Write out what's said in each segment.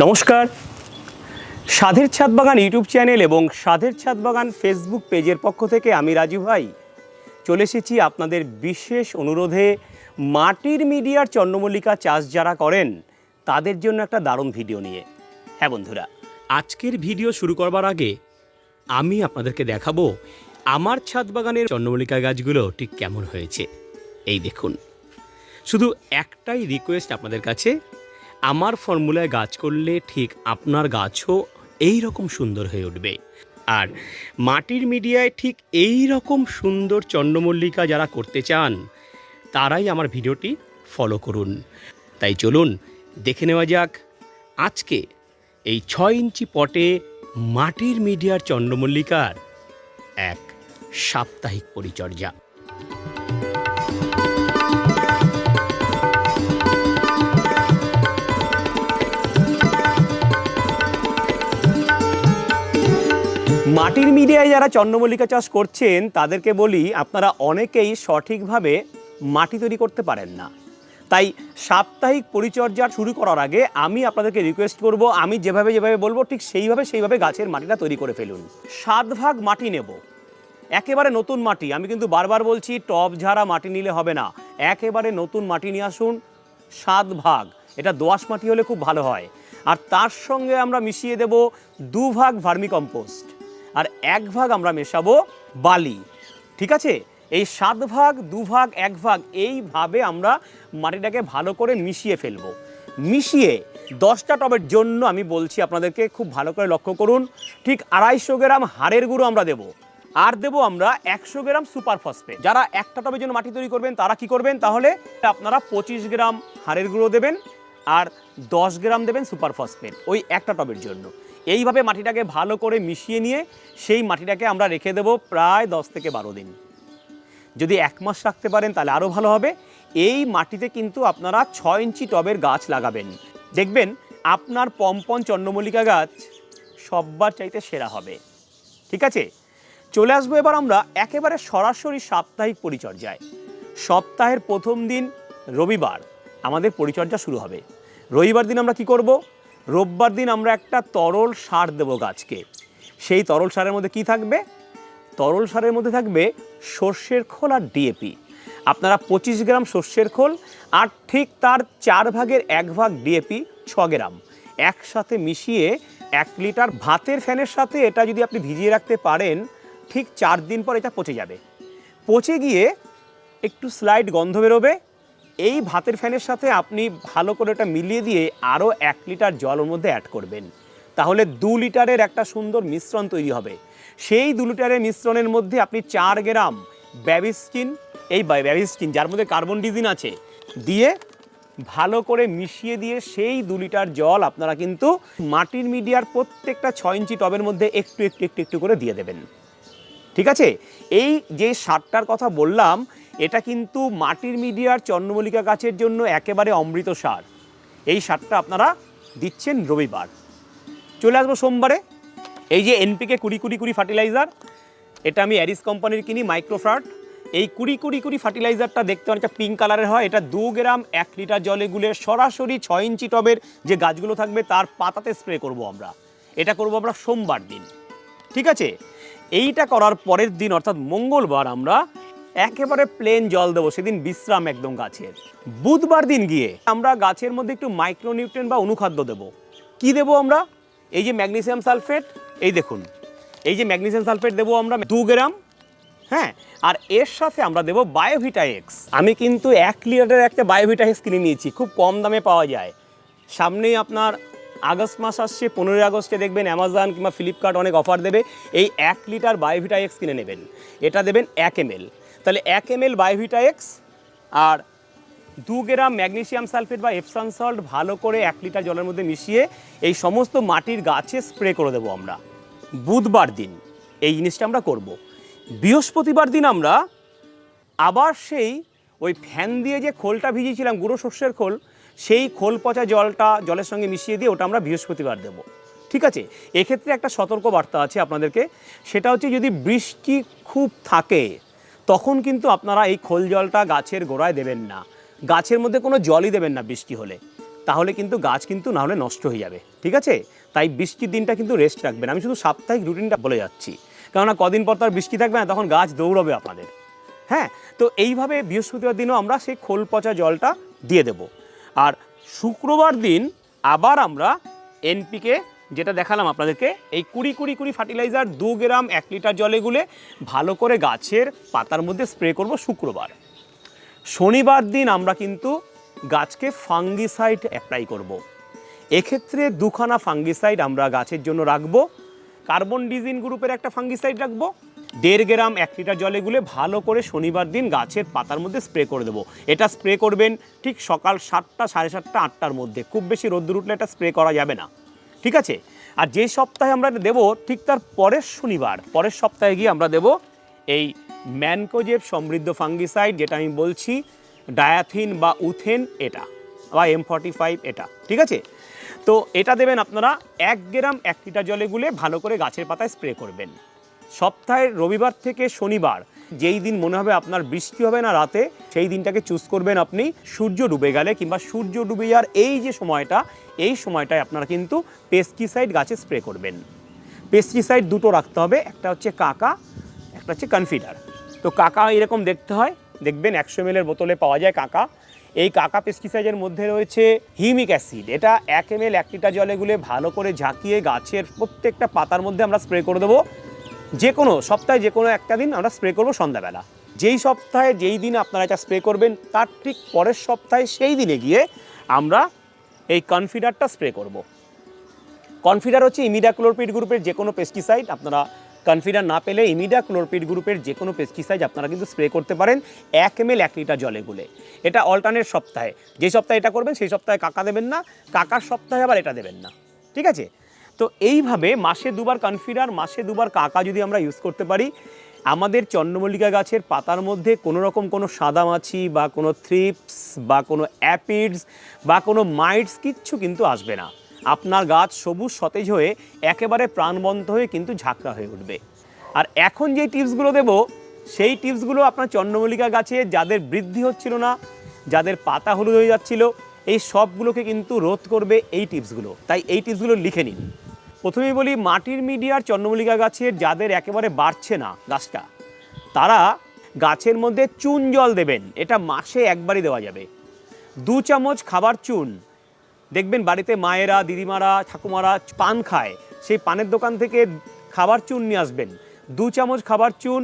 নমস্কার। সাধের ছাদ বাগান ইউটিউব চ্যানেল এবং সাধের ছাদ বাগান ফেসবুক পেজের পক্ষ থেকে আমি রাজু ভাই। চলে এসেছি আপনাদের বিশেষ অনুরোধে মাটির মিডিয়ার চন্দ্রমল্লিকা চাষ যারা করেন, তাদের জন্য একটা দারুণ ভিডিও নিয়ে। হ্যাঁ বন্ধুরা, আজকের ভিডিও শুরু করবার আগে আমি আপনাদেরকে দেখাবো আমার ছাদ বাগানের চন্দ্রমল্লিকা গাছগুলো ঠিক কেমন হয়েছে। এই দেখুন, শুধু একটাই রিকোয়েস্ট আপনাদের কাছে আমার ফর্মুলায় গাছ করলে ঠিক আপনার গাছও এই রকম সুন্দর হয়ে উঠবে। আর মাটির মিডিয়ায় ঠিক এই রকম সুন্দর চন্দ্রমল্লিকা যারা করতে চান, তারাই আমার ভিডিওটি ফলো করুন। তাই চলুন, দেখে নেওয়া যাক আজকে এই ছয় ইঞ্চি পটে মাটির মিডিয়ার চন্দ্রমল্লিকার এক সাপ্তাহিক পরিচর্যা। মাটির মিডিয়ায় যারা চন্দ্রমল্লিকা চাষ করছেন, তাদেরকে বলি আপনারা অনেকেই সঠিকভাবে মাটি তৈরি করতে পারেন না। তাই সাপ্তাহিক পরিচর্যা শুরু করার আগে আমি আপনাদেরকে রিকোয়েস্ট করব, আমি যেভাবে যেভাবে বলব, ঠিক সেইভাবে সেইভাবে গাছের মাটিটা তৈরি করে ফেলুন। সাত ভাগ মাটি নেব। একেবারে নতুন মাটি, আমি কিন্তু বারবার বলছি টব ঝাড়া মাটি নিলে হবে না। একেবারে নতুন মাটি নিয়ে আসুন, সাত ভাগ। এটা দোআঁশ মাটি হলে খুব ভালো হয়। আর তার সঙ্গে আমরা মিশিয়ে দেব দু ভাগ ভার্মি কম্পোস্ট আর এক ভাগ আমরা মেশাবো বালি। ঠিক আছে? এই সাত ভাগ, দু ভাগ, এক ভাগ এইভাবে আমরা মাটিটাকে ভালো করে মিশিয়ে ফেলব। মিশিয়ে দশটা টবের জন্য আমি বলছি আপনাদেরকে খুব ভালো করে লক্ষ্য করুন, ঠিক আড়াইশো গ্রাম হাড়ের গুঁড়ো আমরা দেবো। আর দেবো আমরা একশো গ্রাম সুপার ফসফেট। যারা একটা টবের জন্য মাটি তৈরি করবেন, তারা কি করবেন? তাহলে আপনারা পঁচিশ গ্রাম হাড়ের গুঁড়ো দেবেন আর দশ গ্রাম দেবেন সুপার ফসফেট ওই একটা টবের জন্য। এইভাবে মাটিটাকে ভালো করে মিশিয়ে নিয়ে সেই মাটিটাকে আমরা রেখে দেবো প্রায় দশ থেকে বারো দিন। যদি এক মাস রাখতে পারেন তাহলে আরও ভালো হবে। এই মাটিতে কিন্তু আপনারা ছয় ইঞ্চি টবের গাছ লাগাবেন। দেখবেন আপনার পম্পন চন্দ্রমল্লিকা গাছ সববার চাইতে সেরা হবে। ঠিক আছে? চলে আসব এবার আমরা একেবারে সরাসরি সাপ্তাহিক পরিচর্যায়। সপ্তাহের প্রথম দিন রবিবার আমাদের পরিচর্যা শুরু হবে। রবিবার দিন আমরা কি করব? রোববার দিন আমরা একটা তরল সার দেবো গাছকে। সেই তরল সারের মধ্যে কি থাকবে? তরল সারের মধ্যে থাকবে সর্ষের খোল আর ডিএপি আপনারা পঁচিশ গ্রাম সর্ষের খোল আর ঠিক তার চার ভাগের এক ভাগ ডিএপি ছ গ্রাম একসাথে মিশিয়ে এক লিটার ভাতের ফ্যানের সাথে এটা যদি আপনি ভিজিয়ে রাখতে পারেন, ঠিক চার দিন পর এটা পচে যাবে। পচে গিয়ে একটু স্লাইড গন্ধ বেরোবে এই ভাতের ফ্যানের সাথে আপনি ভালো করে এটা মিলিয়ে দিয়ে আরও এক লিটার জল ওর মধ্যে অ্যাড করবেন। তাহলে দু লিটারের একটা সুন্দর মিশ্রণ তৈরি হবে। সেই দু লিটারের মিশ্রণের মধ্যে আপনি চার গ্রাম ব্যাবিস্কিন এই ব্যাবিস্কিন যার মধ্যে কার্বন ডিজিন আছে, দিয়ে ভালো করে মিশিয়ে দিয়ে সেই দু লিটার জল আপনারা কিন্তু মাটির মিডিয়ার প্রত্যেকটা ছয় ইঞ্চি টবের মধ্যে একটু একটু একটু একটু করে দিয়ে দেবেন। ঠিক আছে? এই যে সারটার কথা বললাম এটা কিন্তু মাটির মিডিয়ার চন্দ্রমল্লিকা গাছের জন্য একেবারে অমৃত সার। এই সারটা আপনারা দিচ্ছেন রবিবার। চলে আসব সোমবারে। এই যে এনপিকে কুড়ি কুড়ি কুড়ি ফার্টিলাইজার, এটা আমি অ্যারিস কোম্পানির কিনি, মাইক্রোফ্রাট। এই কুড়ি কুড়ি কুড়ি ফার্টিলাইজারটা দেখতে অনেকটা পিঙ্ক কালারের হয়। এটা দু গ্রাম, এক লিটার জলে গুলে সরাসরি ছয় ইঞ্চি টবের যে গাছগুলো থাকবে, তার পাতাতে স্প্রে করব আমরা। এটা করব আমরা সোমবার দিন। ঠিক আছে? এইটা করার পরের দিন, অর্থাৎ মঙ্গলবার আমরা একেবারে প্লেন জল দেবো, সেদিন বিশ্রাম একদম গাছের। বুধবার দিন গিয়ে আমরা গাছের মধ্যে একটু মাইক্রোনিউট্রেন বা অনুখাদ্য দেবো। কি দেবো আমরা? এই যে ম্যাগনেসিয়াম সালফেট এই দেখুন। এই যে ম্যাগনেসিয়াম সালফেট দেবো আমরা দু গ্রাম হ্যাঁ? আর এর সাথে আমরা দেবো বায়োভিটা এক্স আমি কিন্তু এক লিটারের একটা বায়োভিটা এক্স কিনে নিয়েছি, খুব কম দামে পাওয়া যায়। সামনেই আপনার আগস্ট মাস আসছে, পনেরোই আগস্টে দেখবেন অ্যামাজন কিংবা ফ্লিপকার্ট অনেক অফার দেবে। এই এক লিটার বায়োভিটা এক্স কিনে নেবেন। এটা দেবেন এক এম তাহলে এক এম এল বায়োভিটা এক্স আর দু গ্রাম ম্যাগনেশিয়াম সালফেট বা এফসান সল্ট ভালো করে এক লিটার জলের মধ্যে মিশিয়ে এই সমস্ত মাটির গাছে স্প্রে করে দেবো আমরা। বুধবার দিন এই জিনিসটা আমরা করব। বৃহস্পতিবার দিন আমরা আবার সেই ওই ফ্যান দিয়ে যে খোলটা ভিজিয়েছিলাম, গুঁড়ো শস্যের খোল, সেই খোল পচা জলটা জলের সঙ্গে মিশিয়ে দিয়ে ওটা আমরা বৃহস্পতিবার দেব। ঠিক আছে? এক্ষেত্রে একটা সতর্ক বার্তা আছে আপনাদেরকে। সেটা হচ্ছে যদি বৃষ্টি খুব থাকে তখন কিন্তু আপনারা এই খোল জলটা গাছের গোড়ায় দেবেন না। গাছের মধ্যে কোনো জলই দেবেন না বৃষ্টি হলে। তাহলে কিন্তু গাছ কিন্তু না হলে নষ্ট হয়ে যাবে, ঠিক আছে? তাই বৃষ্টির দিনটা কিন্তু রেস্ট রাখবেন। আমি শুধু সাপ্তাহিক রুটিনটা বলে যাচ্ছি। কেননা কদিন পর তো আর বৃষ্টি থাকবে না, তখন গাছ দৌড়বে আপনাদের। হ্যাঁ তো এইভাবে বৃহস্পতিবার দিনও আমরা সেই খোল পচা জলটা দিয়ে দেব। আর শুক্রবার দিন আবার আমরা এনপিকে যেটা দেখালাম আপনাদেরকে, এই কুড়ি কুড়ি কুড়ি ফার্টিলাইজার দু গ্রাম এক লিটার জলে গুলে ভালো করে গাছের পাতার মধ্যে স্প্রে করব শুক্রবার। শনিবার দিন আমরা কিন্তু গাছকে ফাঙ্গিসাইড অ্যাপ্লাই করব। এক্ষেত্রে দুখানা ফাঙ্গিসাইড আমরা গাছের জন্য রাখব। কার্বন ডিজিন গ্রুপের একটা ফাঙ্গিসাইড রাখব। দেড় গ্রাম এক লিটার জলে গুলে ভালো করে শনিবার দিন গাছের পাতার মধ্যে স্প্রে করে দেবো। এটা স্প্রে করবেন ঠিক সকাল সাতটা সাড়ে সাতটা আটটার মধ্যে। খুব বেশি রোদ্দুর উঠলে এটা স্প্রে করা যাবে না। ঠিক আছে? আর যে সপ্তাহে আমরা দেব, ঠিক তার পরের শনিবার, পরের সপ্তাহে গিয়ে আমরা দেব এই ম্যানকোজেব সমৃদ্ধ ফাঙ্গিসাইড, যেটা আমি বলছি, ডায়াথিন বা উথেন এটা, বা এম ফর্টি ফাইভ এটা, ঠিক আছে? তো এটা দেবেন আপনারা এক গ্রাম এক লিটার জলে গুলে ভালো করে গাছের পাতায় স্প্রে করবেন। সপ্তাহের রবিবার থেকে শনিবার যেই দিন মনে হবে আপনার বৃষ্টি হবে না রাতে, সেই দিনটাকে চুজ করবেন আপনি সূর্য ডুবে গেলে কিংবা সূর্য ডুবে যাওয়ার এই যে সময়টা, এই সময়টায় আপনারা কিন্তু পেস্টিসাইড গাছে স্প্রে করবেন। পেস্টিসাইড দুটো রাখতে হবে, একটা হচ্ছে কাকা, একটা হচ্ছে কনফিডার তো কাকা এরকম দেখতে হয়, দেখবেন একশো এম বোতলে পাওয়া যায় কাকা। এই কাকা পেস্টিসাইডের মধ্যে রয়েছে হিমিক অ্যাসিড। এটা এক এম এল এক লিটার জলে গুলে ভালো করে ঝাঁকিয়ে গাছের প্রত্যেকটা পাতার মধ্যে আমরা স্প্রে করে দেবো। যে কোনো সপ্তাহে যে কোনো একটা দিন আমরা স্প্রে করব সন্ধ্যাবেলা। যেই সপ্তাহে যেই দিন আপনারা এটা স্প্রে করবেন, তার ঠিক পরের সপ্তাহে সেই দিনে গিয়ে আমরা এই কনফিডারটা স্প্রে করব। কনফিডার হচ্ছে ইমিডাক্লোরপিড গ্রুপের যে কোনো পেস্টিসাইড আপনারা কনফিডার না পেলে ইমিডাক্লোরপিড গ্রুপের যে কোনো পেস্টিসাইড আপনারা কিন্তু স্প্রে করতে পারেন এক এম এল এক লিটার জলে গুলে। এটা অল্টারনেট সপ্তাহে। যে সপ্তাহে এটা করবেন, সেই সপ্তাহে কাকা দেবেন না, কাকার সপ্তাহে আবার এটা দেবেন না। ঠিক আছে? তো এইভাবে মাসে দুবার কনফিডার মাসে দুবার কাকা যদি আমরা ইউজ করতে পারি, আমাদের চন্দ্রমল্লিকা গাছের পাতার মধ্যে কোনো রকম কোনো সাদামাছি বা কোনো থ্রিপস বা কোনো অ্যাপিডস বা কোনো মাইটস কিচ্ছু কিন্তু আসবে না। আপনার গাছ সবুজ সতেজ হয়ে একেবারে প্রাণবন্ত হয়ে কিন্তু ঝাঁকড়া হয়ে উঠবে। আর এখন যে টিপসগুলো দেব, সেই টিপসগুলো আপনার চন্দ্রমল্লিকা গাছে যাদের বৃদ্ধি হচ্ছিল না, যাদের পাতা হলুদ হয়ে যাচ্ছিল, এই সবগুলোকে কিন্তু রোধ করবে এই টিপসগুলো তাই এই টিপসগুলো লিখে নিন। প্রথমেই বলি, মাটির মিডিয়ার চন্দ্রমল্লিকা গাছের যাদের একেবারে বাড়ছে না গাছটা, তারা গাছের মধ্যে চুন জল দেবেন, এটা মাসে একবারই দেওয়া যাবে। দু চামচ খাবার চুন, দেখবেন বাড়িতে মায়েরা, দিদিমারা, ঠাকুমারা পান খায়, সেই পানের দোকান থেকে খাবার চুন নিয়ে আসবেন। দু চামচ খাবার চুন,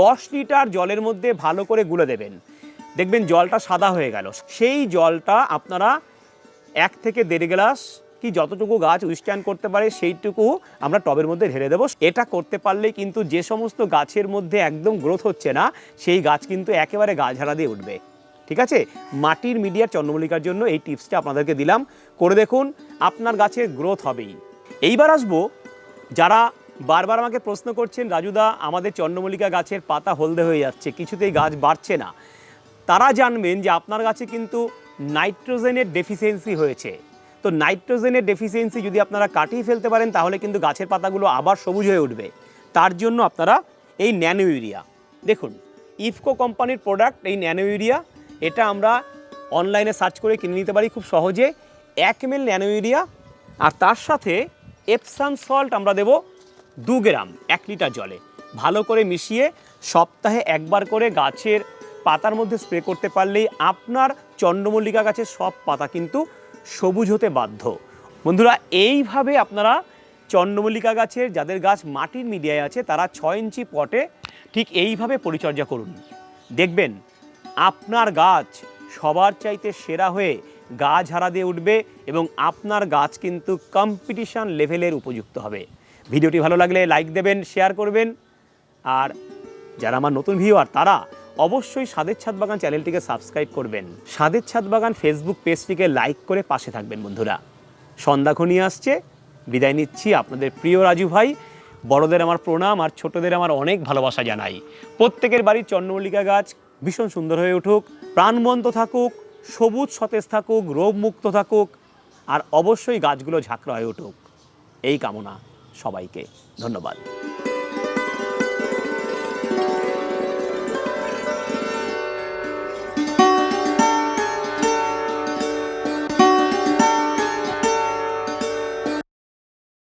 দশ লিটার জলের মধ্যে ভালো করে গুলে দেবেন। দেখবেন জলটা সাদা হয়ে গেল। সেই জলটা আপনারা এক থেকে দেড় গ্লাস কি যতটুকু গাছ উইস্ট্যান্ড করতে পারে সেইটুকু আমরা টবের মধ্যে ঢেলে দেবো। এটা করতে পারলে কিন্তু যে সমস্ত গাছের মধ্যে একদম গ্রোথ হচ্ছে না, সেই গাছ কিন্তু একেবারে গা ঝাড়া দিয়ে উঠবে। ঠিক আছে? মাটির মিডিয়ার চন্দ্রমল্লিকার জন্য এই টিপসটা আপনাদেরকে দিলাম। করে দেখুন, আপনার গাছের গ্রোথ হবেই। এইবার আসব, যারা বারবার আমাকে প্রশ্ন করছেন, রাজুদা, আমাদের চন্দ্রমল্লিকা গাছের পাতা হলদে হয়ে যাচ্ছে, কিছুতেই গাছ বাড়ছে না। তারা জানবেন যে আপনার গাছে কিন্তু নাইট্রোজেনের ডেফিসিয়েন্সি হয়েছে। তো নাইট্রোজেনের ডেফিসিয়েন্সি যদি আপনারা কাটিয়ে ফেলতে পারেন, তাহলে কিন্তু গাছের পাতাগুলো আবার সবুজ হয়ে উঠবে। তার জন্য আপনারা এই ন্যানো ইউরিয়া দেখুন, ইফকো কোম্পানির প্রোডাক্ট এই ন্যানো ইউরিয়া এটা আমরা অনলাইনে সার্চ করে কিনে নিতে পারি খুব সহজে। এক এম এল ন্যানো ইউরিয়া আর তার সাথে এপসান সল্ট আমরা দেব দু গ্রাম, এক লিটার জলে। ভালো করে মিশিয়ে সপ্তাহে একবার করে গাছের পাতার মধ্যে স্প্রে করতে পারলেই আপনার চন্দ্রমল্লিকা গাছের সব পাতা কিন্তু সবুজ হতে বাধ্য। বন্ধুরা, এইভাবে আপনারা চন্দ্রমল্লিকা গাছের, যাদের গাছ মাটির মিডিয়ায় আছে, তারা ছয় ইঞ্চি পটে ঠিক এইভাবে পরিচর্যা করুন। দেখবেন, আপনার গাছ সবার চাইতে সেরা হয়ে গা ঝাড়া দিয়ে উঠবে এবং আপনার গাছ কিন্তু কম্পিটিশান লেভেলের উপযুক্ত হবে। ভিডিওটি ভালো লাগলে লাইক দেবেন শেয়ার করবেন। আর যারা আমার নতুন ভিউয়ার তারা অবশ্যই স্বাদের ছাদ বাগান চ্যানেলটিকে সাবস্ক্রাইব করবেন। স্বাদের ছাদ বাগান ফেসবুক পেজটিকে লাইক করে পাশে থাকবেন বন্ধুরা। সন্ধ্যা ঘনিয়ে আসছে, বিদায় নিচ্ছি আপনাদের প্রিয় রাজু ভাই। বড়দের আমার প্রণাম আর ছোটদের আমার অনেক ভালোবাসা জানাই। প্রত্যেকের বাড়ির চন্দ্রমল্লিকা গাছ, ভীষণ সুন্দর হয়ে উঠুক, প্রাণবন্ত থাকুক, সবুজ সতেজ থাকুক রোগমুক্ত থাকুক, আর অবশ্যই গাছগুলো ঝাঁকড়া হয়ে উঠুক। এই কামনা সবাইকে। ধন্যবাদ।